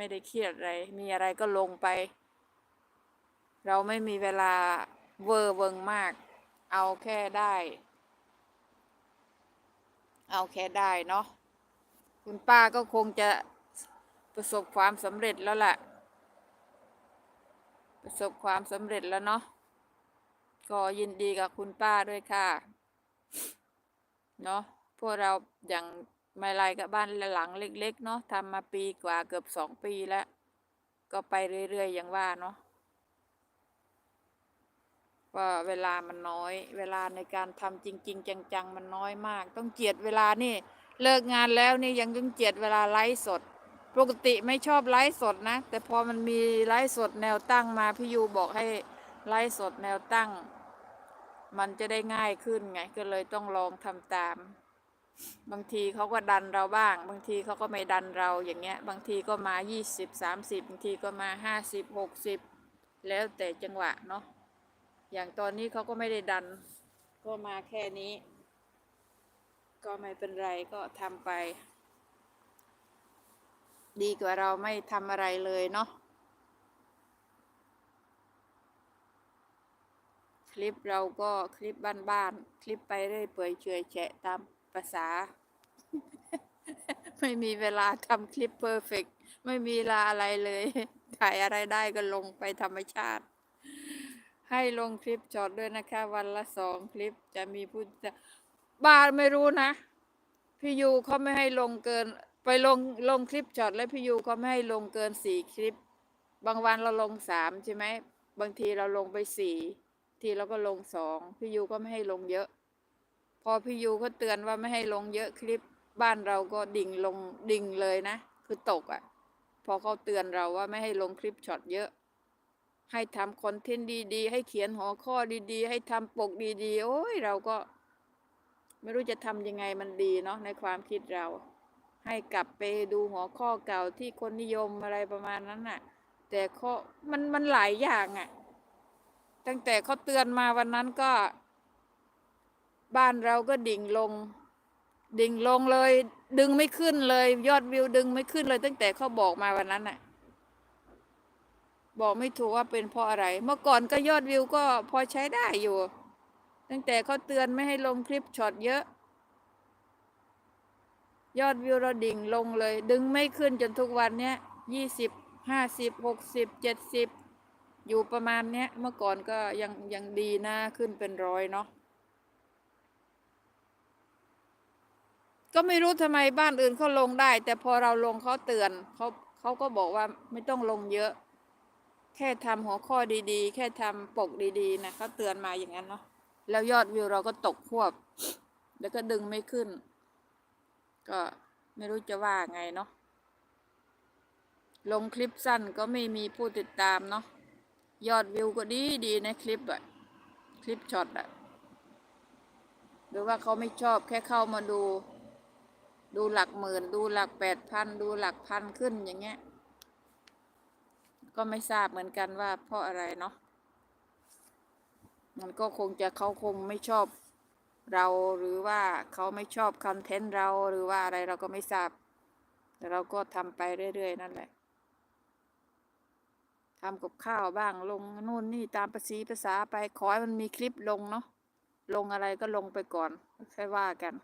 ไม่ได้เครียดอะไร มีอะไรก็ลงไป เราไม่มีเวลาเวอร์เวิงมาก เอาแค่ได้ เอาแค่ได้เนาะ คุณป้าก็คงจะประสบความสำเร็จแล้วแหละประสบความสำเร็จแล้วเนาะ ก็ยินดีกับคุณป้าด้วยค่ะ เนาะ พวกเราอย่าง ไม่ไรกับบ้านหลังเล็ก ๆ เนาะทำมาปีกว่าเกือบสองปีแล้ว ก็ไปเรื่อยๆอย่างว่าเนาะว่าเวลามันน้อย เวลาในการทำจริง ๆ จังๆ มันน้อยมาก ต้องเจียดเวลานี่ เลิกงานแล้วนี่ยังต้องเจียดเวลาไลฟ์สด ปกติไม่ชอบไลฟ์สดนะ แต่พอมันมีไลฟ์สดแนวตั้งมาพี่ยูบอกให้ไลฟ์สดแนวตั้ง มันจะได้ง่ายขึ้นไง ก็เลยต้องลองทำตาม บางทีเขาก็ดันเราบ้าง บางทีเขาก็ไม่ดันเราอย่างเงี้ย บางทีก็มา 20 30 บางทีก็มา 50 60 แล้วแต่จังหวะเนาะ อย่างตอนนี้เขาก็ไม่ได้ดัน ก็มาแค่นี้ ก็ไม่เป็นไรก็ทำไป ดีกว่าเราไม่ทำอะไรเลยเนาะ คลิปเราก็คลิปบ้านๆ คลิปไปเรื่อยเปื่อยเฉยแฉะตาม ภาษา ไม่มีเวลาทำคลิปเพอร์เฟกไม่มีเวลาอะไรเลย ถ่ายอะไรได้ก็ลงไปธรรมชาติ ให้ลงคลิปช็อตด้วยนะคะ วันละสองคลิปจะมีผู้บ้านไม่รู้นะ พี่ยูเขาไม่ให้ลงเกิน ไปลงลงคลิปช็อตแล้วพี่ยูเขาไม่ให้ลงเกินสี่คลิป บางวันเราลงสามใช่ไหมบางทีเราลงไปสี่ทีเราก็ลงสองพี่ยูก็ไม่ให้ลงเยอะ พอพี่ยูเขาเตือนว่าไม่ให้ลงเยอะคลิปบ้านเราก็ดิ่งลงดิ่งเลยนะ คือตกอะ่ะ พอเขาเตือนเราว่าไม่ให้ลงคลิปช็อตเยอะ ให้ทำคอนเทนต์ดีๆ ให้เขียนหัวข้อดีๆ ให้ทำปกดีๆ โอ้ยเราก็ ไม่รู้จะทำยังไงมันดีเนาะในความคิดเรา ให้กลับไปดูหัวข้อเก่าที่คนนิยมอะไรประมาณนั้นน่ะ แต่ข้อมันมันหลายอย่างอะ่ะ ตั้งแต่เขาเตือนมาวันนั้นก็ บ้านเราก็ดิ่งลง ดิ่งลงเลย ดึงไม่ขึ้นเลย ยอดวิวดึงไม่ขึ้นเลย ตั้งแต่เขาบอกมาวันนั้นน่ะ บอกไม่ถูกว่าเป็นเพราะอะไร เมื่อก่อนก็ยอดวิวก็พอใช้ได้อยู่ ตั้งแต่เขาเตือนไม่ให้ลงคลิปช็อตเยอะ ยอดวิวเราดิ่งลงเลย ดึงไม่ขึ้นจนทุกวันเนี้ยยี่สิบห้าสิบหกสิบเจ็ดสิบอยู่ประมาณเนี้ยเมื่อก่อนก็ยังยังดีนะขึ้นเป็นร้อยเนาะ ก็ไม่รู้ทำไมบ้านอื่นเขาลงได้ แต่พอเราลงเขาเตือนเขาเขาก็บอกว่าไม่ต้องลงเยอะ แค่ทำหัวข้อดีๆ แค่ทำปกดีๆนะเขาเตือนมาอย่างนั้นเนาะแล้วยอดวิวเราก็ตกควบ แล้วก็ดึงไม่ขึ้น ก็ไม่รู้จะว่าไงเนาะลงคลิปสั้นก็ไม่มีผู้ติดตามเนาะยอดวิวก็ดีดีในคลิปอะคลิปช็อตอะหรือว่าเขาไม่ชอบแค่เข้ามาดู ดูหลักหมื่น ดูหลักแปดพัน ดูหลักพันขึ้นอย่างเงี้ย ก็ไม่ทราบเหมือนกันว่าเพราะอะไรเนาะ มันก็คงจะเขาคงไม่ชอบเราหรือว่าเขาไม่ชอบคอนเทนต์เราหรือว่าอะไรเราก็ไม่ทราบ แต่เราก็ทำไปเรื่อยๆ นั่นแหละทำกับข้าวบ้างลงนู่นนี่ตามภาษีภาษาไปขอให้มันมีคลิปลงเนาะลงอะไรก็ลงไปก่อนค่อยว่ากัน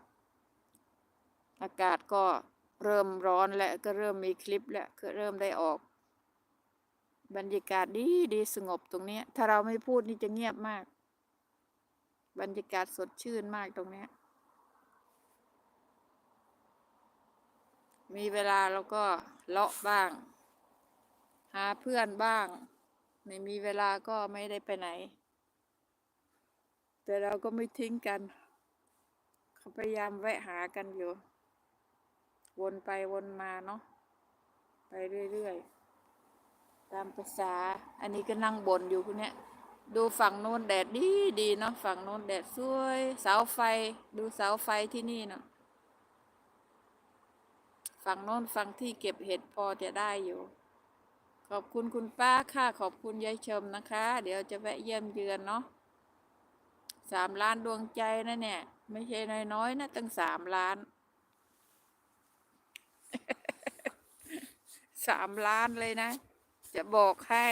อากาศก็เริ่มร้อนและก็เริ่มมีคลิปแล้วก็เริ่มได้ออก บรรยากาศดีดีสงบตรงนี้ ถ้าเราไม่พูดนี่จะเงียบมาก บรรยากาศสดชื่นมากตรงนี้ มีเวลาเราก็เลาะบ้าง หาเพื่อนบ้าง ไม่มีเวลาก็ไม่ได้ไปไหน แต่เราก็ไม่ทิ้งกันเขาพยายามแวะหากันอยู่ วนไปวนมาเนาะไปเรื่อยๆ ตามภาษา อันนี้ก็นั่งบนอยู่คนเนี้ยดูฝั่งโน้นแดดดีดีเนาะฝั่งโน้นแดดสวยเสาไฟ ดูเสาไฟที่นี่เนาะฝั่งโน้นฝั่งที่เก็บเห็ดพอจะได้อยู่ ขอบคุณคุณป้าค่ะขอบคุณยายชมนะคะ เดี๋ยวจะแวะเยี่ยมเยือนเนาะสามล้านดวงใจนะเนี่ย ไม่ใช่น้อยๆนะตั้งสามล้าน สามล้านเลยนะ จะบอกให้